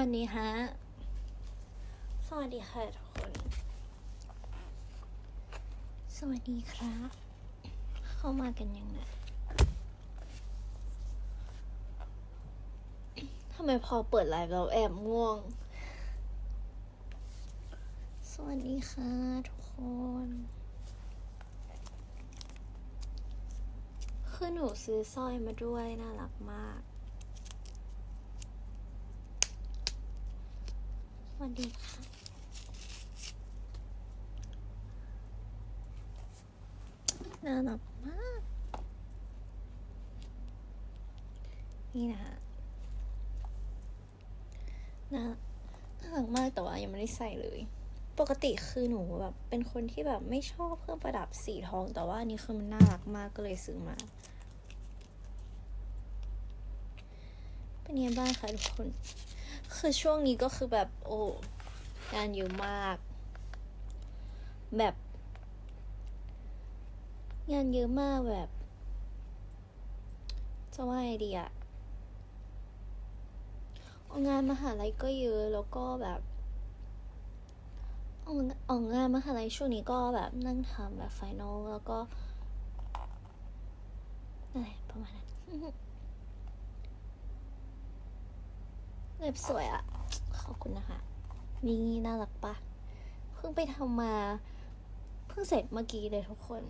วันนี้ฮะ สวัสดีค่ะทุกคน สวัสดีครับ เข้ามากันยังไงทำไมพอเปิดไลฟ์เราแอบง่วง สวัสดีค่ะทุกคน คือหนูซื้อสร้อยมาด้วย น่ารักมาก วัสดีค่ะน่ารักมาก นี่นะคะน่าน่ารักมากแต่ว่ายังไม่ได้ใส่เลย ปกติคือหนูแบบเป็นคนที่แบบไม่ชอบเครื่องประดับสีทอง แต่ว่าอันนี้คือมันน่ารักมากก็เลยซื้อมา เป็นยังไงบ้างคะทุกคน คือช่วงนี้ก็คือแบบโอ้งานเยอะมาก แบบ งานเยอะมากแบบจะว่าไงดีอะองานมหาลัยก็เยอะแล้วก็แบบออกงานมหาลัยช่วงนี้ก็แบบนั่งทำแบบไฟนอลแล้วก็อะไรประมาณนั้น เล็บสวยอะขอบคุณนะคะนี่น่ารักปะเพิ่งไปทำมา เพิ่งเสร็จเมื่อกี้เลยทุกคน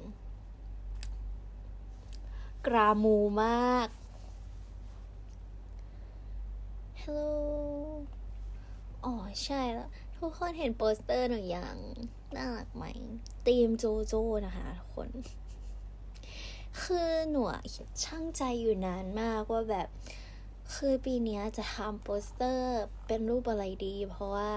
กรามูมาก ฮัลโหล อ๋อ ใช่แล้ว ทุกคนเห็นโปสเตอร์หนูยัง น่ารักไหมตีมโจโจ้นะคะทุกคนคือหนูช่างใจอยู่นานมากว่าแบบ คือปีนี้จะทำโปสเตอร์เป็นรูปอะไรดี เพราะว่า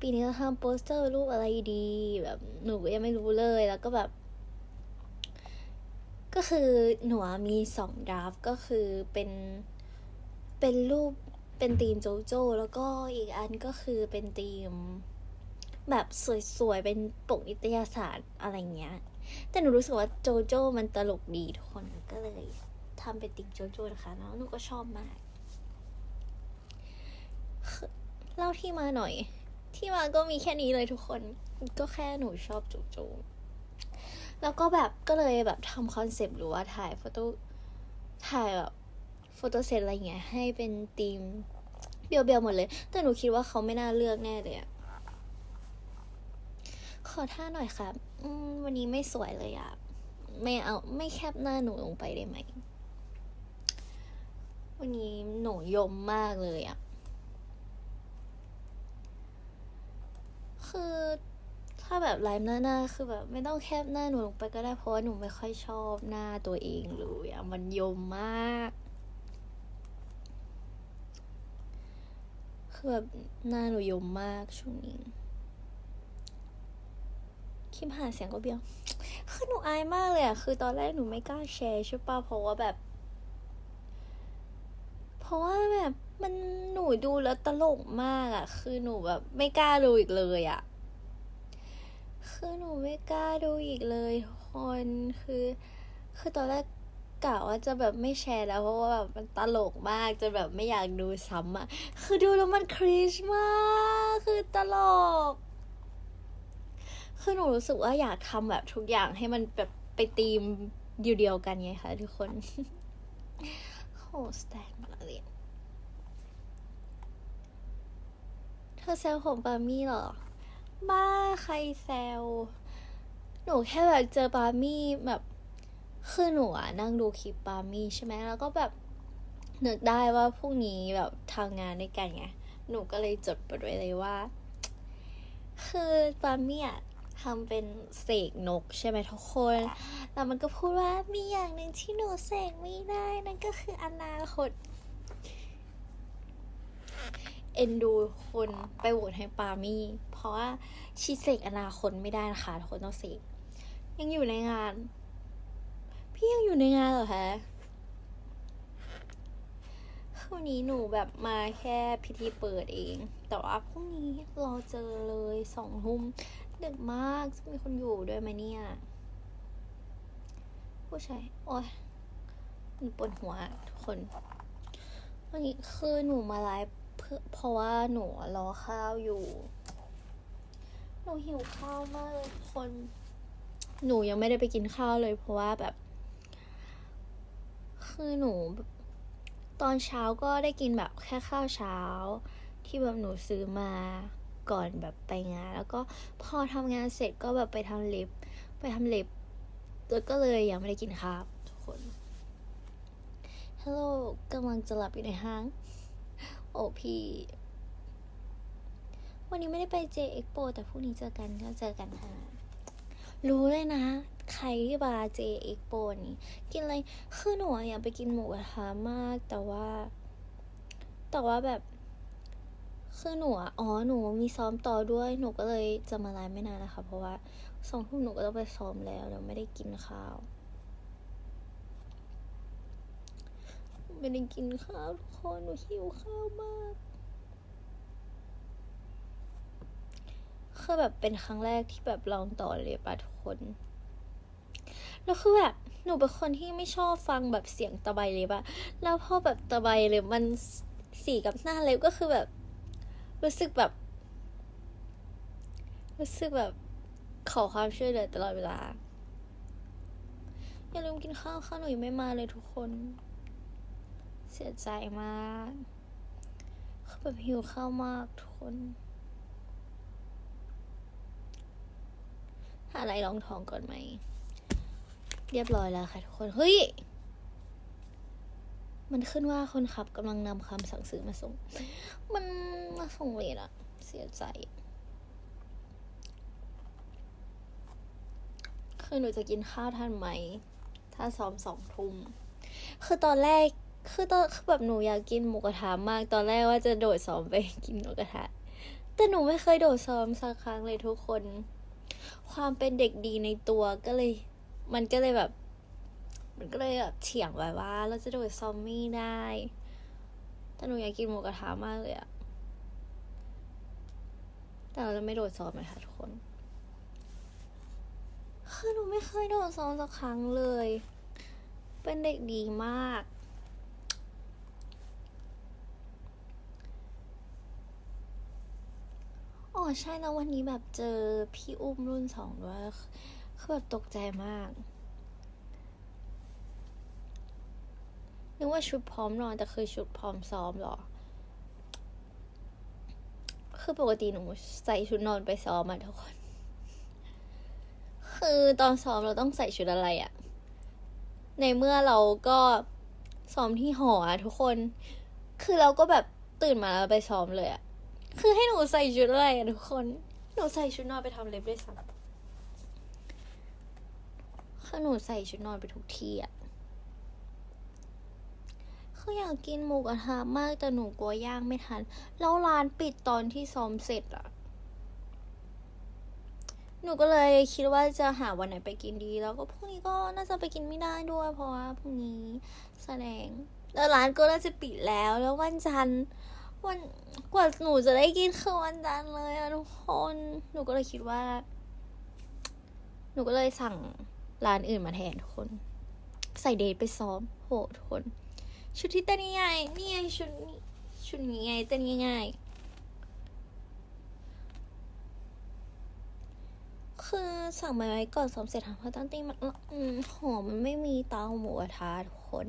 ปีนี้จะทำโปสเตอร์รูปอะไรดี แบบหนูยังไม่รู้เลยแล้วก็แบบ ก็คือหนูมีสองดราฟก็คือเป็นเป็นรูปเป็นธีมโจโจ้แล้วก็อีกอันก็คือเป็นธีม แบบสวยๆ เป็นปกนิตยสารอะไรเงี้ย แต่หนูรู้สึกว่าโจโจ้มันตลกดีทุกคนก็เลยทำเป็นติ่งโจโจ้นะคะแล้วหนูก็ชอบมากเล่าที่มาหน่อย ที่มาก็มีแค่นี้เลยทุกคน ก็แค่หนูชอบโจโจ้แล้วก็แบบก็เลยแบบทำคอนเซปต์หรือว่าถ่ายโฟโต้ถ่ายแบบโฟโต้เซตอะไรเงี้ยให้เป็นธีมเบียวๆหมดเลย แต่หนูคิดว่าเขาไม่น่าเลือกแน่เลยอะ ขอท่าหน่อยครับวันนี้ไม่สวยเลยอะไม่เอาไม่แคบหน้าหนูลงไปได้ไหม วันนี้หนูยมมากเลยอะคือถ้าแบบไลฟ์หน้าหน้าคือแบบไม่ต้องแคบหน้าหนูลงไปก็ได้เพราะว่าหนูไม่ค่อยชอบหน้าตัวเองเลยอะมันยมมาก คือแบบหน้าหนูยมมากช่วงนี้ ลิปหาเสียงก็เบี้ยวคือหนูอายมากเลยอะคือตอนแรกหนูไม่กล้าแชร์ใช่ปะเพราะว่าแบบ เพราะว่าแบบมันหนูดูแล้วตลกมากอะคือหนูแบบ ไม่กล้าดูอีกเลยอะคือหนูไม่กล้าดูอีกเลยคนคือ คือตอนแรกกะว่าจะแบบไม่แชร์แล้วเพราะว่าแบบมันตลกมากจนแบบไม่อยากดูซ้ำอะคือดูแล้วมันคริชมาก คือตลก คือหนูรู้สึกว่าอยากทำแบบทุกอย่างให้มันแบบไปตีมเดียวๆกันไงคะทุกคนโหสแตนมาแล้วเลยเธอแซวผมปามี่เหรอ บ้าใครแซว หนูแค่แบบเจอปามี่แบบ คือหนูอะนั่งดูคลิปปามี่ใช่ไหมแล้วก็แบบนึกได้ว่าพรุ่งนี้แบบทำงานด้วยกันไง หนูก็เลยจดไปด้วยเลยว่า คือปามี่อะ ทำเป็นเสกนกใช่ไหมทุกคน แล้วมันก็พูดว่ามีอย่างหนึ่งที่หนูเสกไม่ได้นั่นก็คืออนาคตเอ็นดูคนไปโหวตให้ปามี่ เพราะว่าชีเสกอนาคตไม่ได้นะคะทุกคนต้องเสกยังอยู่ในงาน พี่ยังอยู่ในงานเหรอคะวันนี้หนูแบบมาแค่พิธีเปิดเอง แต่ว่าพรุ่งนี้รอเจอเลยสองทุ่ม ดึกมากจะมีคนอยู่ด้วยไหมเนี่ย ผู้ชาย โอ้ยมันปวดหัวทุกคน วันนี้คือหนูมาไลฟ์เพื่อเพราะว่าหนูรอข้าวอยู่ หนูหิวข้าวมากเลยคน หนูยังไม่ได้ไปกินข้าวเลย เพราะว่าแบบ คือหนู ตอนเช้าก็ได้กินแบบแค่ข้าวเช้า ที่แบบหนูซื้อมา ก่อนแบบไปงาน แล้วก็พอทำงานเสร็จก็แบบไปทำเล็บ ไปทำเล็บ แล้วก็เลยยังไม่ได้กินข้าวทุกคนฮัลโหลกำลังจะหลับอยู่ในห้าง โอพี่ วันนี้ไม่ได้ไปเจเอกโปแต่พรุ่งนี้เจอกันก็เจอกันค่ะ รู้เลยนะ ใครที่มาเจเอกโปนี้กินอะไร คือหนูอยากไปกินหมูกระทะมาก แต่ว่า แต่ว่าแบบ คือหนูอ๋อหนูมีซ้อมต่อด้วยหนูก็เลยจะมาไลฟ์ไม่นานนะคะ เพราะว่าสองทุ่มหนูก็ต้องไปซ้อมแล้วเดี๋ยวไม่ได้กินข้าว ไม่ได้กินข้าวทุกคนหนูหิวข้าวมากคือแบบเป็นครั้งแรกที่แบบลองต่อเลยปะทุกคน แล้วคือแบบหนูเป็นคนที่ไม่ชอบฟังแบบเสียงตะไบเล็บอะแล้วพอแบบตะไบเล็บมันสีกับหน้าเล็บก็คือแบบ รู้สึกแบบ รู้สึกแบบ ขอความช่วยเหลือตลอดเวลา อย่าลืมกินข้าวข้าวหนูยังไม่มาเลยทุกคน เสียใจมากคือแบบหิวข้าวมากทุกคนหาอะไรรองท้องก่อนไหม เรียบร้อยแล้วค่ะทุกคน เฮ้ย มันขึ้นว่าคนขับกำลังนำคำสั่งซื้อมาส่ง มันมาส่งเลทอะเสียใจ คือหนูจะกินข้าวทันไหม ถ้าซ้อมสองทุ่ม คือตอนแรก คือตอนคือแบบหนูอยากกินหมูกระทะมาก ตอนแรกว่าจะโดดซ้อมไปกินหมูกระทะ แต่หนูไม่เคยโดดซ้อมสักครั้งเลยทุกคน ความเป็นเด็กดีในตัวก็เลย มันก็เลยแบบ มันก็เลยแบบเถียงไว้ว่า เราจะโดดซ้อมไม่ได้ แต่หนูอยากกินหมูกระทะมากเลยอะแต่เราจะไม่โดดซ้อมนะคะทุกคน คือหนูไม่เคยโดดซ้อมสักครั้งเลย เป็นเด็กดีมาก อ๋อใช่แล้ววันนี้แบบเจอพี่อุ้มรุ่นสองด้วย คือแบบตกใจมาก นึกว่าชุดพร้อมนอนแต่คือชุดพร้อมซ้อมหรอ คือปกติหนูใส่ชุดนอนไปซ้อมอะทุกคน คือตอนซ้อมเราต้องใส่ชุดอะไรอะในเมื่อเราก็ซ้อมที่หออะทุกคน คือเราก็แบบตื่นมาแล้วไปซ้อมเลยอะคือให้หนูใส่ชุดอะไรอะทุกคน หนูใส่ชุดนอนไปทำเล็บด้วยซ้ำคือหนูใส่ชุดนอนไปทุกที่อะ คืออยากกินหมูกระทะมากแต่หนูกลัวย่างไม่ทัน แล้วร้านปิดตอนที่ซ้อมเสร็จอะหนูก็เลยคิดว่าจะหาวันไหนไปกินดี แล้วก็พรุ่งนี้ก็น่าจะไปกินไม่ได้ด้วย เพราะว่าพรุ่งนี้แสดง แล้วร้านก็น่าจะปิดแล้ว แล้ววันจันทร์วันกว่าหนูจะได้กินคือวันจันทร์เลยอะทุกคน หนูก็เลยคิดว่า หนูก็เลยสั่งร้านอื่นมาแทนทุกคน ใส่เดทไปซ้อม โหทุกคน ชุดที่เต้นง่ายๆนี่ไงชุดนี้ชุดนี้ไงเต้นง่ายๆคือสั่งมาไว้ก่อนซ้อมเสร็จค่ะเพราะตั้งตีมันอืมหอมมันไม่มีเตาหมูกระทะทุกคน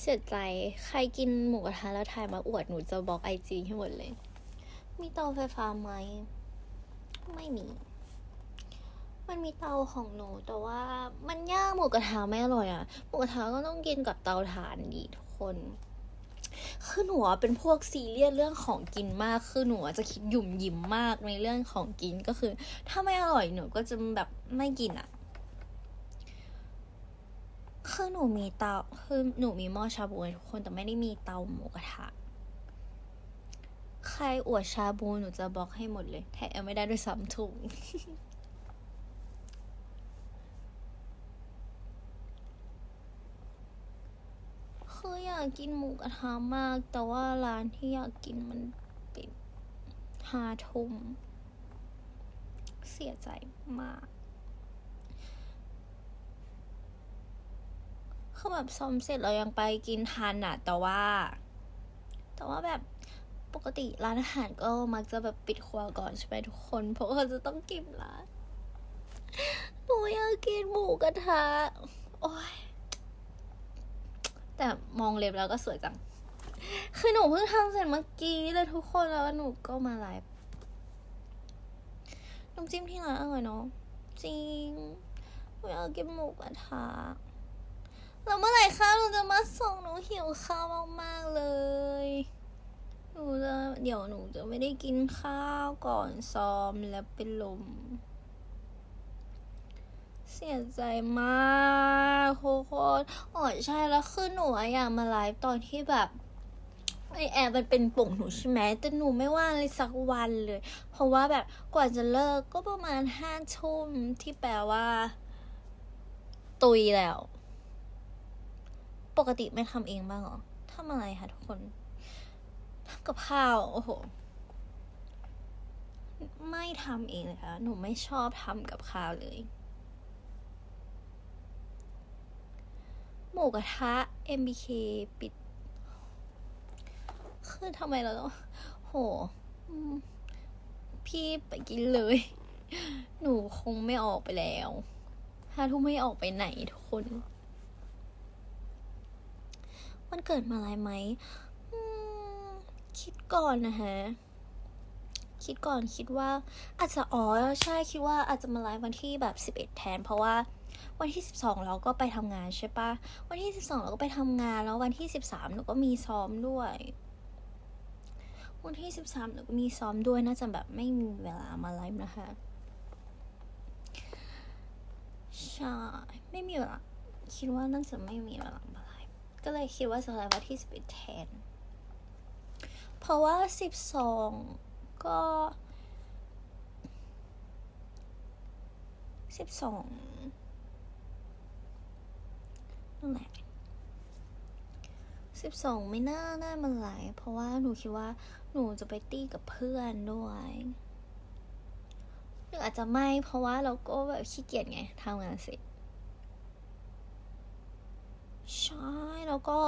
เสียใจใครกินหมูกระทะแล้วถ่ายมาอวดหนูจะบล็อกไอจีให้หมดเลย มีเตาไฟฟ้าไหม ไม่มี มันมีเตาของหนูแต่ว่ามันย่างหมูกระทะไม่อร่อยอะ่ะหมูกระทะก็ต้องกินกับเตาถ่านดีทุกคนคือหนูอะเป็นพวกซีเรียสเรื่องของกินมาก คือหนูอะจะคิดหยุ่มหยิมมากในเรื่องของกินก็คือ ถ้าไม่อร่อยหนูก็จะแบบไม่กินอะ่ะคือหนูมีเตาคือหนูมีหม้อชาบูทุกคนแต่ไม่ได้มีเตาหมูกระทะใครอวดชาบูหนูจะบล็อกให้หมดเลยแถมไม่ได้ด้วยซ้ำถุง คืออยากกินหมูกระทะมาก แต่ว่าร้านที่อยากกินมันปิดห้าทุ่มเสียใจมากคือแบบซ้อมเสร็จเรายังไปกินทานอะแต่ว่า แต่ว่าแบบปกติร้านอาหารก็มักจะแบบปิดครัวก่อนใช่ไหมทุกคน เพราะเขาจะต้องก็บร้านหนูอยากกินหมูกระทะ โอ้ย แต่มองเล็บแล้วก็สวยจัง คือหนูเพิ่งทำเสร็จเมื่อกี้เลยทุกคนแล้วหนูก็มาไลฟ์น้ำจิ้มที่ร้านอร่อยเนาะจริงหนูอยากกินหมูกระทะแล้วเมื่อไหร่คะหนูจะมาส่งหนูหิวข้าวมากๆเลยหนูจะเดี๋ยวหนูจะไม่ได้กินข้าวก่อนซ้อมแล้วเป็นลม เสียใจมากทุกคนอ๋อใช่แล้วคือหนูอยากมาไลฟ์ตอนที่แบบไอแอร์มันเป็นปุ่งหนูใช่ไหมแต่หนูไม่ว่างเลยสักวันเลย เพราะว่าแบบกว่าจะเลิกก็ประมาณห้าทุ่มที่แปลว่า ตุยแล้ว ปกติไม่ทำเองบ้างเหรอทำอะไรคะทุกคนทำกับข้าวโอ้โหไม่ทำเองเลยค่ะหนูไม่ชอบทำกับข้าวเลย หมูกระทะ MBK ปิด คือทำไมเราต้องโหพี่ไปกินเลย หนูคงไม่ออกไปแล้วห้าทุ่มไม่ออกไปไหนทุกคน มันเกิดมาอะไรไหมอืมคิดก่อนนะฮะ คิดก่อนคิดว่า อาจจะอ๋อใช่คิดว่าอาจจะมาไลฟ์วันที่แบบสิบเอ็ดแทน เพราะว่า วันที่สิบสองเราก็ไปทำงานใช่ปะวันที่สิบสองเราก็ไปทำงาน แล้ววันที่สิบสามหนูก็มีซ้อมด้วย วันที่สิบสามหนูก็มีซ้อมด้วยน่าจะแบบไม่มีเวลามาไลฟ์นะคะ ใช่ ไม่มีเวลา คิดว่าน่าจะไม่มีเวลามาไลฟ์ ก็เลยคิดว่าจะไลฟ์วันที่สิบแทน เพราะว่าสิบสองก็สิบสอง นั่นแหละสิบสองไม่น่าได้มาไลฟ์เพราะว่าหนูคิดว่าหนูจะไปตี้กับเพื่อนด้วยหรืออาจจะไม่ เพราะว่าเราก็แบบขี้เกียจไงทำงานเสร็จใช่ แล้วก็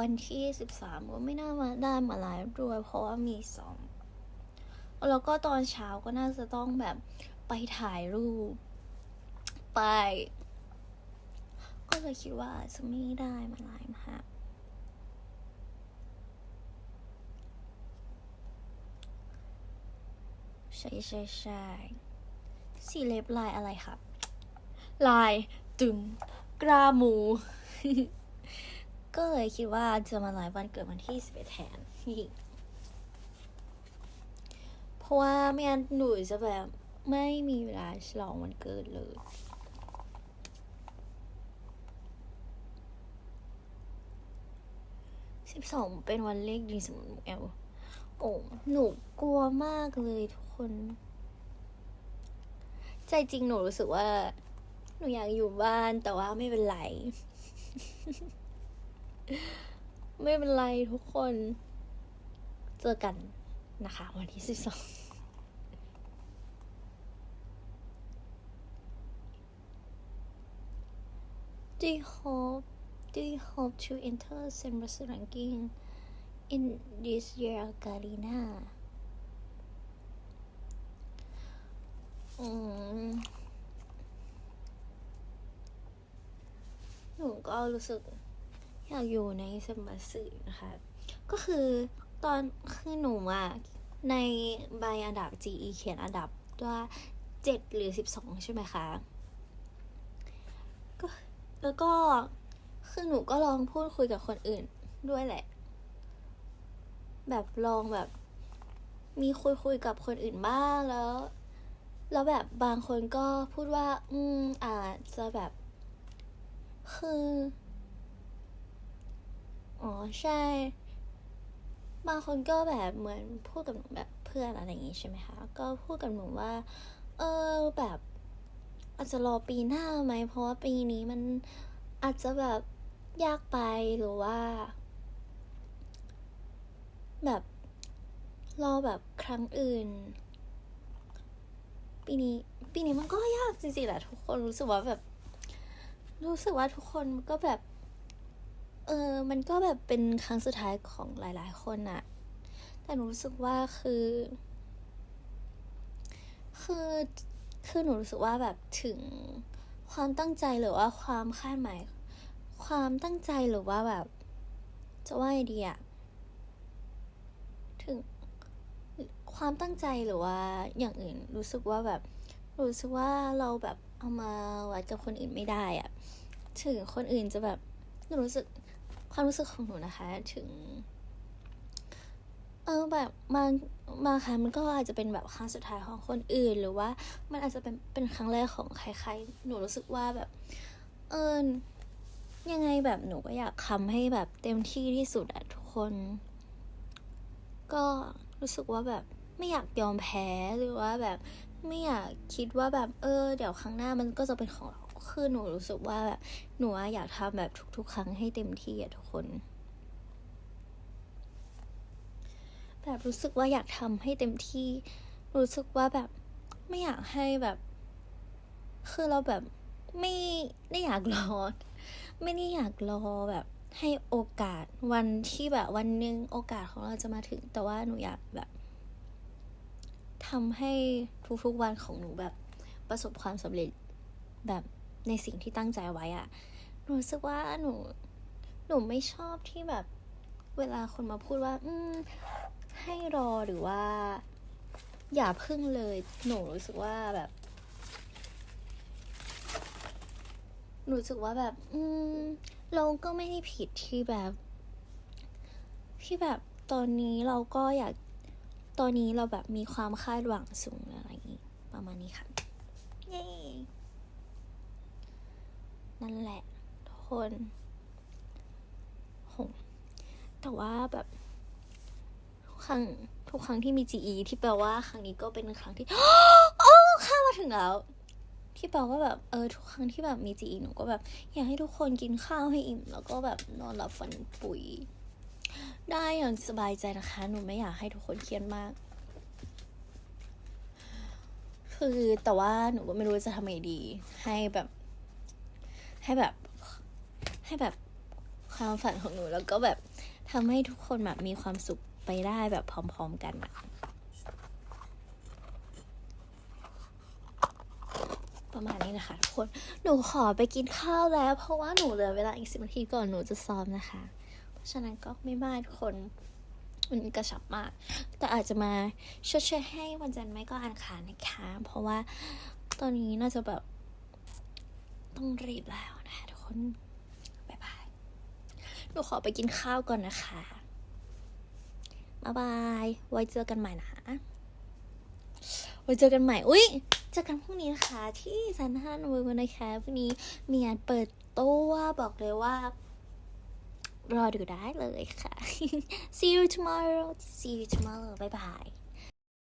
วันที่สิบสามก็ไม่น่ามาได้มาไลฟ์ด้วย เพราะว่ามีซ้อมแล้วก็ตอนเช้าก็น่าจะต้องแบบไปถ่ายรูป ไป ก็เลยคิดว่าจะไม่ได้มาไลฟ์ฮะใช่ใช่ใช่สีเล็บลายอะไรครับ ลายตึงกราหมู ก็เลยคิดว่าจะมาไลฟ์วันเกิดวันที่สิบเอ็ดแทนเพราะว่าไม่งั้นหนูจะแบบไม่มีเวลาฉลองวันเกิดเลย สิบสองเป็นวันเลขดีสำหรับแอลโอ้หนูกลัวมากเลยทุกคน ใจจริงหนูรู้สึกว่า หนูอยากอยู่บ้านแต่ว่าไม่เป็นไร ไม่เป็นไรทุกคน เจอกันนะคะ วันที่สิบสอง Do you hope Do you hope to enter Senbus ranking in this year Garina อืมหนูก็รู้สึกอยากอยู่ในสมบัติสื่อนะคะ ก็คือตอนคือหนูอะในใบอันดับ GE เขียนอันดับว่าเจ็ดหรือสิบสองใช่ไหมคะ ก็แล้วก็ คือหนูก็ลองพูดคุยกับคนอื่นด้วยแหละ แบบลองแบบ มีคุยคุยกับคนอื่นบ้างแล้ว แล้วแบบบางคนก็พูดว่า อืมอาจจะแบบ คืออ๋อใช่ บางคนก็แบบเหมือนพูดกับหนูแบบเพื่อนอะไรอย่างงี้ใช่ไหมคะ ก็พูดกับหนูว่า เออแบบ อาจจะรอปีหน้าไหมเพราะว่าปีนี้มันอาจจะแบบ ยากไปหรือว่า แบบรอแบบครั้งอื่น ปีนี้ ปีนี้มันก็ยากจริงๆแหละทุกคนรู้สึกว่าแบบ รู้สึกว่าทุกคนก็แบบ เออมันก็แบบเป็นครั้งสุดท้ายของหลาย ๆ คนอะแต่หนูรู้สึกว่าคือ คือคือหนูรู้สึกว่าแบบถึงความตั้งใจหรือว่าความคาดหมาย ความตั้งใจหรือว่าแบบ จะว่าไงดีอะถึงความตั้งใจหรือว่าอย่างอื่น รู้สึกว่าแบบ รู้สึกว่าเราแบบเอามาวัดกับคนอื่นไม่ได้อะถึงคนอื่นจะแบบหนูรู้สึกความรู้สึกของหนูนะคะ ถึง เออแบบบางบางครั้งมันก็อาจจะเป็นแบบครั้งสุดท้ายของคนอื่น หรือว่ามันอาจจะเป็นเป็นครั้งแรกของใครๆ หนูรู้สึกว่าแบบ เออ ยังไงแบบหนูก็อยากทำให้แบบเต็มที่ที่สุดอะทุกคน ก็รู้สึกว่าแบบไม่อยากยอมแพ้หรือว่าแบบไม่อยากคิดว่าแบบเออ เดี๋ยวครั้งหน้ามันก็จะเป็นของเราคือหนูรู้สึกว่าแบบหนูอยากทำแบบทุก ๆ ครั้งให้เต็มที่อะทุกคน แบบรู้สึกว่าอยากทำให้เต็มที่ รู้สึกว่าแบบไม่อยากให้แบบ คือเราแบบไม่ได้อยากรอ ไม่ได้อยากรอแบบให้โอกาสวันที่แบบวันหนึ่งโอกาสของเราจะมาถึง แต่ว่าหนูอยากแบบทำให้ทุกๆวันของหนูแบบประสบความสำเร็จแบบในสิ่งที่ตั้งใจไว้อะหนูรู้สึกว่าหนู หนูไม่ชอบที่แบบเวลาคนมาพูดว่า อืม ให้รอหรือว่า อย่าพึ่งเลย หนูรู้สึกว่าแบบ หนูรู้สึกว่าแบบ อืมเราก็ไม่ได้ผิดที่แบบที่แบบตอนนี้เราก็อยากตอนนี้เราแบบมีความคาดหวังสูงอะไรอย่างนี้ประมาณนี้ค่ะเย้นั่นแหละทุกคนโหแต่ว่าแบบทุกครั้งทุกครั้งที่มี GE ที่แปลว่าครั้งนี้ก็เป็นครั้งที่ โอ้ข้ามาถึงแล้ว ที่แปลว่าแบบเออทุกครั้งที่แบบมี GE หนูก็แบบอยากให้ทุกคนกินข้าวให้อิ่ม แล้วก็แบบนอนหลับฝันปุ๋ย ได้อย่างสบายใจนะคะ หนูไม่อยากให้ทุกคนเครียดมาก คือแต่ว่าหนูก็ไม่รู้จะทำไงดี ให้แบบ ให้แบบ ให้แบบความฝันของหนูแล้วก็แบบทำให้ทุกคนแบบมีความสุขไปได้แบบพร้อม ๆ กันอะ ประมาณนี้นะคะทุกคน หนูขอไปกินข้าวแล้ว เพราะว่าหนูเหลือเวลาอีกสิบนาทีก่อนหนูจะซ้อมนะคะ เพราะฉะนั้นก็ไม่บ้ายทุกคนมันกระชับมาก แต่อาจจะมาชดเชยให้วันจันทร์ไม่ก็อันคารนะคะ เพราะว่าตอนนี้น่าจะแบบต้องรีบแล้วนะคะทุกคนบ๊ายบาย หนูขอไปกินข้าวก่อนนะคะบ๊ายบาย ไว้เจอกันใหม่นะไว้เจอกันใหม่ อุ้ย จอกันพรุ่งนี้นะคะที่ซันฮันเวิร์นะคะพรุ่งนี้มีงานเปิดตัวบอกเลยว่า รอดูได้เลยค่ะ see you tomorrow see you tomorrow บ๊ายบาย